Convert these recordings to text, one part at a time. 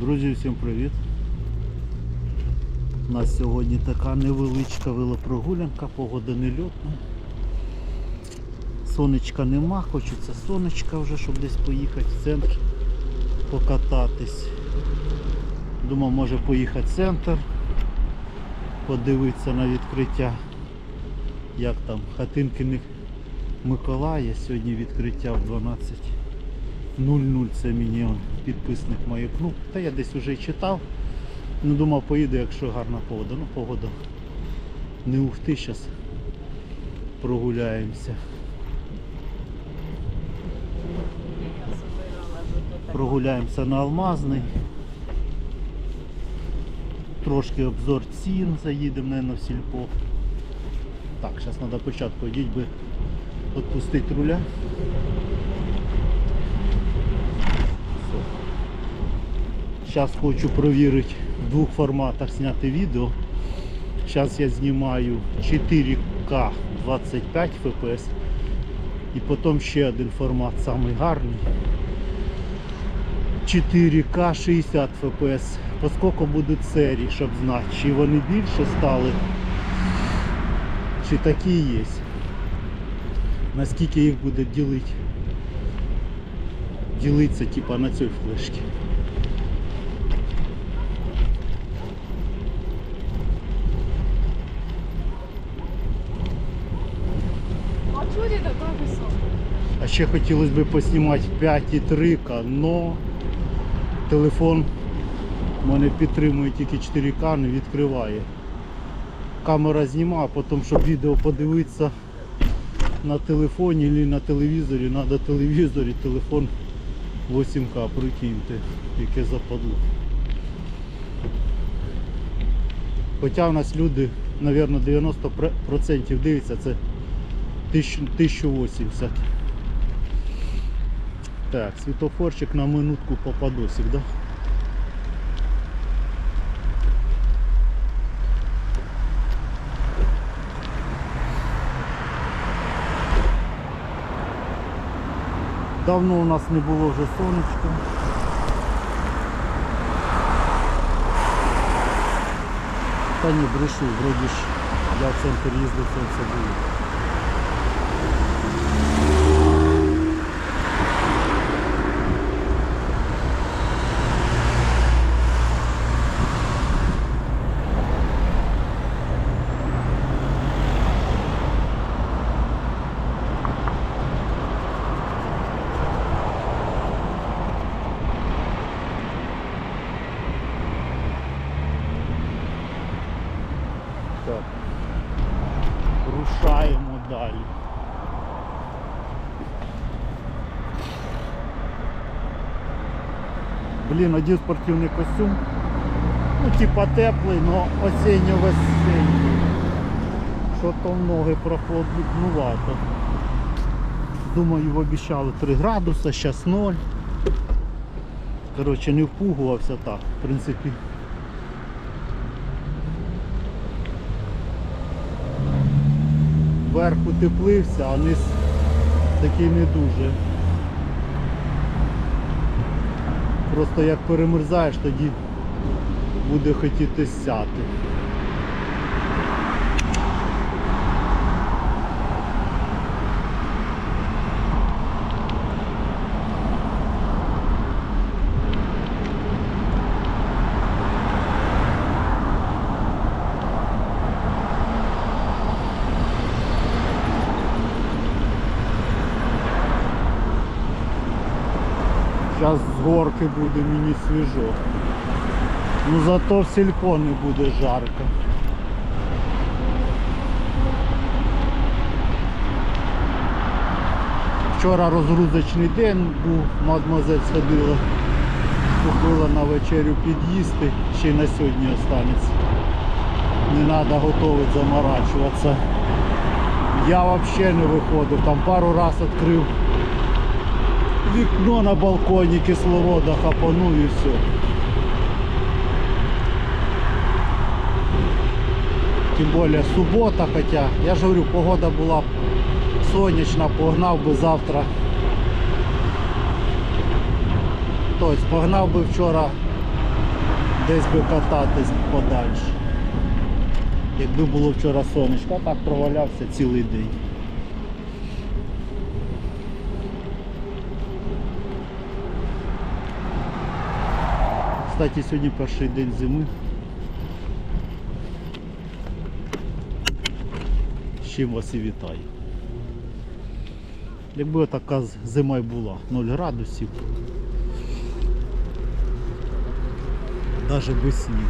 Друзі, всім привіт! У нас сьогодні така невеличка велопрогулянка, погода не льотна. Сонечка нема, хочеться сонечка вже, щоб десь поїхати в центр покататись. Думав, може поїхати в центр, подивитися на відкриття. Як там, хатинки Ми- Миколая, сьогодні відкриття в 12. 0-0 це мені он, підписник маякнув. Та я десь вже читав. Ну думав поїду, якщо гарна погода. Ну погода не ухти, зараз прогуляємося. Прогуляємося на Алмазний. Трошки обзор цін, заїдемо, мабуть, в сільпо. Так, зараз треба спочатку йдіть би відпустити руля. Зараз хочу провірити в двох форматах зняти відео. Зараз я знімаю 4К 25 FPS. І потім ще один формат самий гарний. 4К 60 FPS. Поскільки будуть серії, щоб знати, чи вони більше стали, чи такі є. Наскільки їх буде ділити. Ділитися типа на цій флешці. А чого ти така висока? Ще хотілося б поснімати 5,3К, но телефон мене підтримує тільки 4К, не відкриває. Камера знімає, потім, щоб відео подивитися на телефоні або на телевізорі, треба телевізор і телефон 8К, прикиньте, яке западло. Хоча в нас люди, мабуть, 90% дивляться, це 1080. Так, світофорчик на минутку попадосик, да? Давно у нас не було вже сонечка. Та ні, брешу, вроді ж я в центр їздив, це все. Так. Рушаємо далі. Блін, один спортивний костюм. Ну, типа теплий, но осінньо-весенній. Що то в ноги прохладнувато. Думаю, обіцяли 3 градуса, зараз 0. Коротше, не впугувався так, в принципі. Верх утеплився, а низ такий не дуже. Просто як перемерзаєш, тоді буде хотіти сяти. Зараз з горки буде мені свіжо. Ну зато в сільпо не буде жарко. Вчора розгрузочний день був, мадмозель сходила, купила на вечерю під'їсти, ще й на сьогодні останеться. Не треба готувати, заморачуватися. Я взагалі не виходив, там пару раз відкрив вікно на балконі кислорода хапанув і все. Тим більше субота, хоча, я ж говорю, погода була сонячна, погнав би завтра. Тобто погнав би вчора Десь би кататись подальше. Якби було вчора сонечко, а так провалявся цілий день. Кстати, сьогодні перший день зими. З чим вас і вітаю. Якби така зима й була, 0 градусів. Навіть без снігу.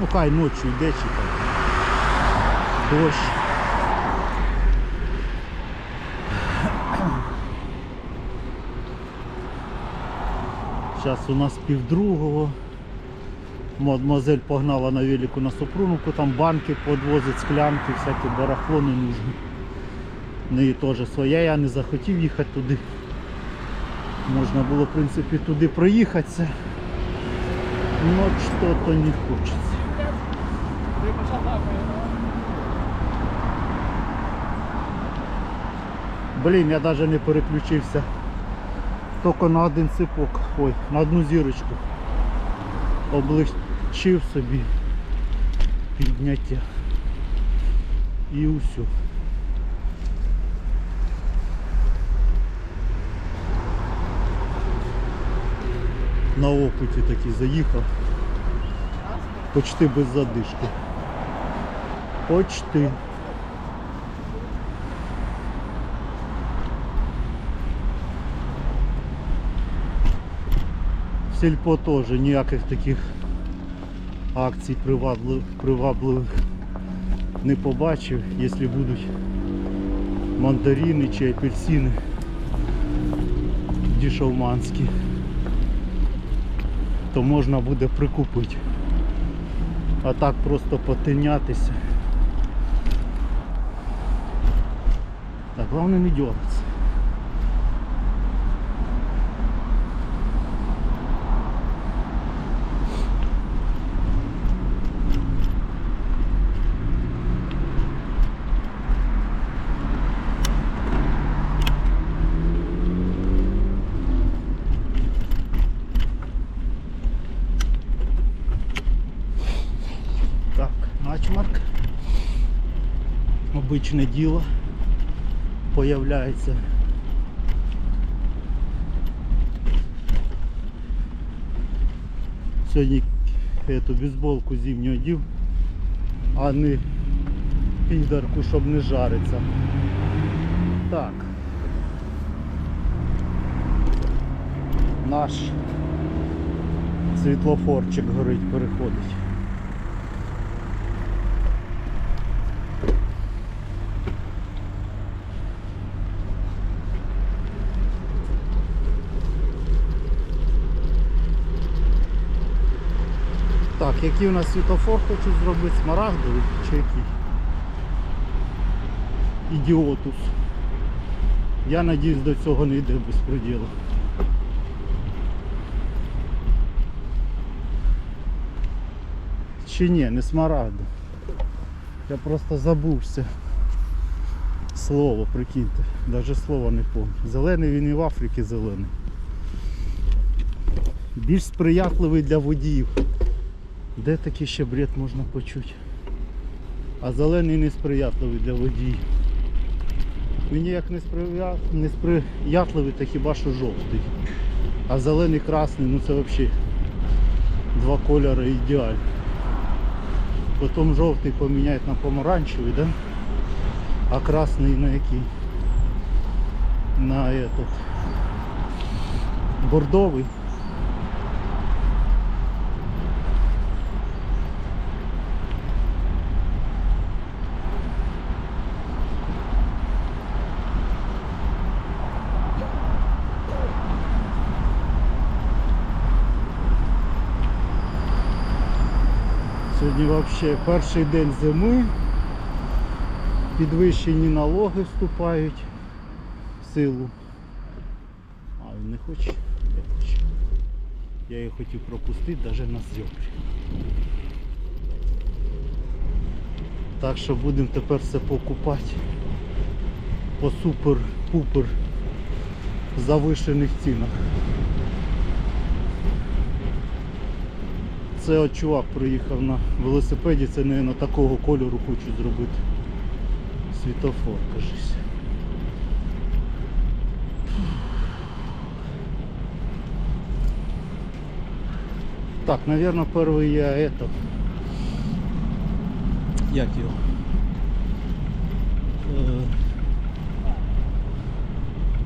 Ну хай ночі йде чи там. Дощ. Зараз у нас півдругого. Мадемуазель погнала на велику на Супруновку, там банки подвозить, склянки, всяке барахло не нужно. Неї теж своя, я не захотів їхати туди. Можна було, в принципі, туди проїхатися. Но что-то не хочеться. Блін, я навіть не переключився. Тільки на один ципок. Ой, на одну зірочку. Облегчив собі підняття. І усю. На опиті такий заїхав. Почти без задишки. Почти. В сільпо теж ніяких таких акцій привабливих, не побачив, якщо будуть мандарини чи апельсини дішовманські, то можна буде прикупити. А так просто потинятися. Так, головне не дергатися. Так, начмарк. Обичне діло появляється. Сьогодні эту бейсболку зимню одів, а не підарку, щоб не жариться. Так. Наш світлофорчик горить, переходить. Який у нас світофор хочуть зробити? Смарагдовий чи який? Ідіотус. Я надіюсь до цього не йде без приділу. Чи ні, не смарагду. Я просто забувся. Слово, прикиньте. Навіть слова не пам'ятаю. Зелений він і в Африці зелений. Більш сприятливий для водіїв. Де такий ще бред можна почути? А зелений несприятливий для водіїв. Він ніяк не, сприя... не сприятливий, та хіба що жовтий. А зелений красний, ну це взагалі два кольори ідеально. Потім жовтий поміняють на помаранчевий, да? а красний на який? На этот бордовий. Сьогодні взагалі перший день зими. Підвищені налоги вступають в силу. А він не хоче? Не хоче. Я її хотів пропустити навіть на зйомки. Так що будемо тепер все покупати по супер-пупер завишених цінах. Оце от чувак приїхав на велосипеді, це не на такого кольору хочуть зробити. Світофор, кажись. Так, наверное, первый я это. Як його? Е,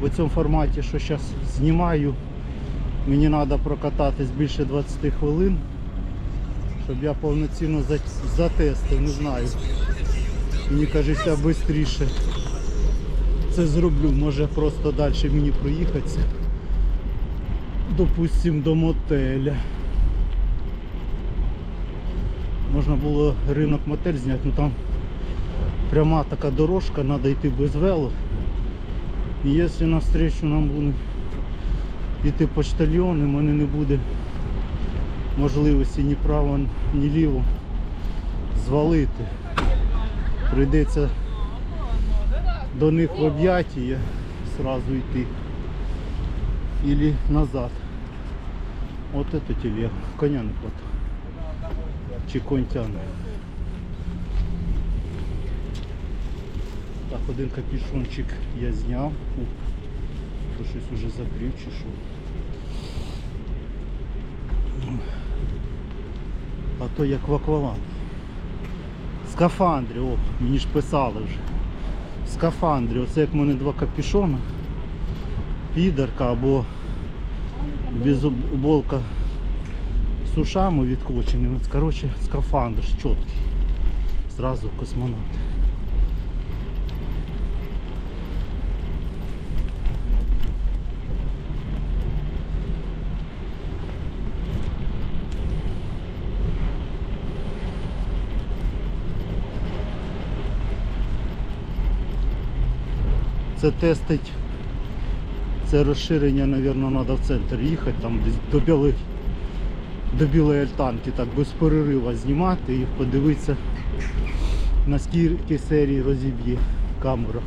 В цьому форматі, що зараз знімаю, мені треба прокататись більше 20 хвилин, щоб я повноцінно затестив, не знаю. Мені кажеться швидше це зроблю, може просто далі мені проїхатися. Допустим, до мотеля. Можна було ринок мотель зняти, ну там пряма така дорожка, треба йти без вело. І якщо навстречу нам буде йти почтальйон, і в мене не буде можливості ні право, ні ліво звалити. Прийдеться до них в об'яття сразу йти. Или назад. Вот это телега. Коня не хватає. Чи конь тягне. Так, один капюшончик я зняв. О, То щось уже закрив чи що. А то як в акваланг. Скафандрі, о, мені ж писали вже. Скафандрі, оце як в мене два капюшона. Підерка або бейсболка з ушами відкоченими. Коротше, скафандр чіткий. Зразу космонавт. Це тестить. Це розширення, мабуть, треба в центр їхати, там до білої, до білої альтанки, так без перерива знімати і подивитися, наскільки серії розіб'є камера.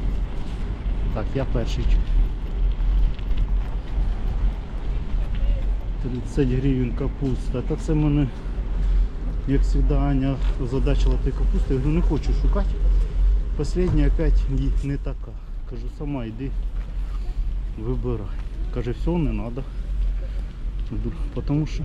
Так, я перший. 30 гривень капуста. Та це мене, як завжди, Аня озадачила той капусти. Я говорю, не хочу шукати. Последня опять не така. Кажу, сама йди, вибирай. Каже, все, не треба. Тому що